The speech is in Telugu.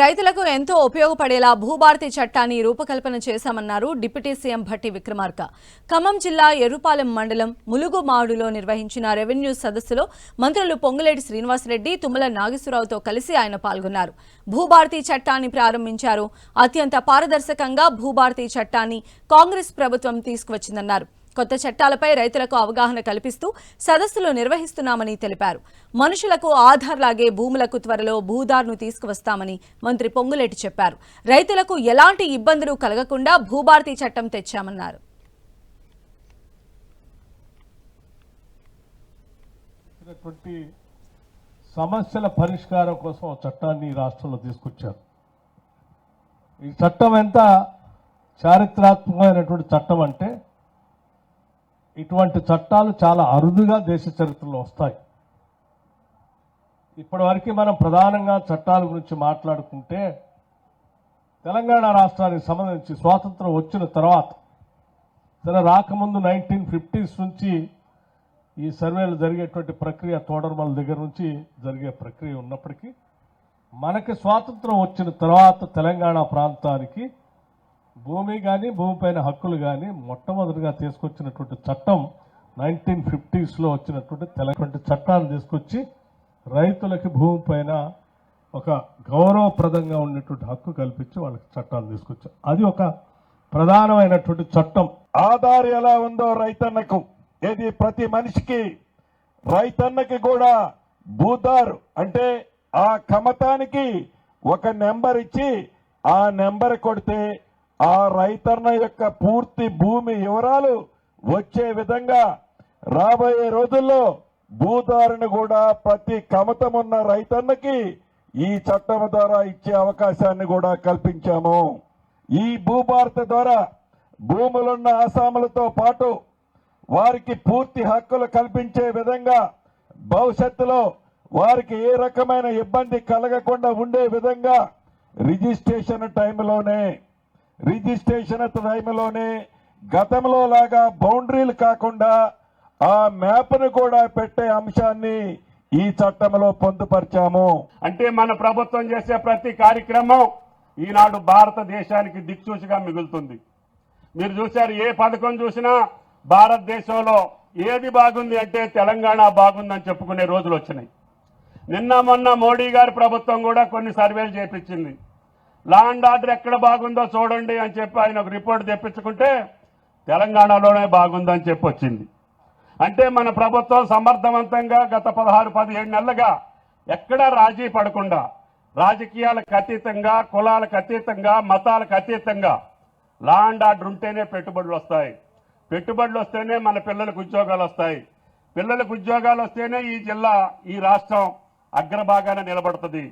రైతులకు ఎంతో ఉపయోగపడేలా భూభారతి చట్టాన్ని రూపకల్పన చేశామన్నారు డిప్యూటీ సీఎం భట్టి విక్రమార్క. ఖమ్మం జిల్లా ఎర్రుపాలెం మండలం ములుగుమాడులో నిర్వహించిన రెవెన్యూ సదస్సులో మంత్రులు పొంగులేటి శ్రీనివాసరెడ్డి తుమ్మల నాగేశ్వరరావుతో కలిసి ఆయన పాల్గొన్నారు. భూభారతి చట్టాన్ని ప్రారంభించారు. అత్యంత పారదర్శకంగా భూభారతి చట్టాన్ని కాంగ్రెస్ ప్రభుత్వం తీసుకువచ్చిందన్నారు. కొత్త చట్టాలపై రైతులకు అవగాహన కల్పిస్తూ సదస్సులు నిర్వహిస్తున్నామని తెలిపారు. మనుషులకు ఆధార్ లాగే భూములకు త్వరలో భూదార్ను తీసుకువస్తామని మంత్రి పొంగులేటి చెప్పారు. రైతులకు ఎలాంటి ఇబ్బందులు కలగకుండా భూభారతి చట్టం తెచ్చామన్నారు. సమస్యల పరిష్కారం కోసం చట్టాన్ని రాష్ట్రంలో తీసుకొచ్చారు. ఈ చట్టం ఎంత చారిత్రాత్మకమైనటువంటి చట్టం అంటే ఇటువంటి చట్టాలు చాలా అరుదుగా దేశ చరిత్రలో వస్తాయి. ఇప్పటివరకు మనం ప్రధానంగా చట్టాల గురించి మాట్లాడుకుంటే తెలంగాణ రాష్ట్రానికి సంబంధించి స్వాతంత్రం వచ్చిన తర్వాత తన రాకముందు నైన్టీన్ ఫిఫ్టీస్ నుంచి ఈ సర్వేలు జరిగేటువంటి ప్రక్రియ తోడర్మల దగ్గర నుంచి జరిగే ప్రక్రియ ఉన్నప్పటికీ మనకి స్వాతంత్రం వచ్చిన తర్వాత తెలంగాణ ప్రాంతానికి భూమి కానీ భూమిపైన హక్కులు కానీ మొట్టమొదటిగా తీసుకొచ్చినటువంటి చట్టం నైన్టీన్ ఫిఫ్టీస్లో వచ్చినటువంటి తెలటువంటి చట్టాన్ని తీసుకొచ్చి రైతులకి భూమిపైన ఒక గౌరవప్రదంగా ఉన్నటువంటి హక్కు కల్పించి వాళ్ళకి చట్టాలు తీసుకొచ్చారు అది ఒక ప్రధానమైనటువంటి చట్టం. ఆధార్ ఎలా ఉందో రైతన్నకు ఇది ప్రతి మనిషికి రైతన్నకి కూడా భూదార్ అంటే ఆ కమతానికి ఒక నెంబర్ ఇచ్చి ఆ నెంబర్ కొడితే ఆ రైతన్న యొక్క పూర్తి భూమి వివరాలు వచ్చే విధంగా రాబోయే రోజుల్లో భూదారుని కూడా ప్రతి కమతం ఉన్న రైతన్నకి ఈ చట్టం ద్వారా ఇచ్చే అవకాశాన్ని కూడా కల్పించాము. ఈ భూభారత ద్వారా భూములున్న ఆసాములతో పాటు వారికి పూర్తి హక్కులు కల్పించే విధంగా భవిష్యత్తులో వారికి ఏ రకమైన ఇబ్బంది కలగకుండా ఉండే విధంగా రిజిస్ట్రేషన్ టైంలోనే రిజిస్ట్రేషన్ టైంలోనే గతంలో లాగా బౌండరీలు కాకుండా ఆ మ్యాప్ను కూడా పెట్టే అంశాన్ని ఈ చట్టంలో పొందుపరిచాము. అంటే మన ప్రభుత్వం చేసే ప్రతి కార్యక్రమం ఈనాడు భారతదేశానికి దిక్సూచిగా మిగులుతుంది. మీరు చూశారు ఏ పథకం చూసినా భారతదేశంలో ఏది బాగుంది అంటే తెలంగాణ బాగుందని చెప్పుకునే రోజులు వచ్చినాయి. నిన్న మొన్న మోడీ గారి ప్రభుత్వం కూడా కొన్ని సర్వేలు చేపించింది. లా అండ్ ఆర్డర్ ఎక్కడ బాగుందో చూడండి అని చెప్పి ఆయన ఒక రిపోర్ట్ తెప్పించుకుంటే తెలంగాణలోనే బాగుందని చెప్పి వచ్చింది. అంటే మన ప్రభుత్వం సమర్థవంతంగా గత పదహారు పదిహేడు నెలలుగా ఎక్కడా రాజీ పడకుండా రాజకీయాలకు అతీతంగా కులాలకు అతీతంగా మతాలకు అతీతంగా లా అండ్ ఆర్డర్ ఉంటేనే పెట్టుబడులు వస్తాయి. పెట్టుబడులు వస్తేనే మన పిల్లలకు ఉద్యోగాలు వస్తాయి. పిల్లలకు ఉద్యోగాలు వస్తేనే ఈ జిల్లా ఈ రాష్ట్రం అగ్రభాగాన నిలబడుతుంది.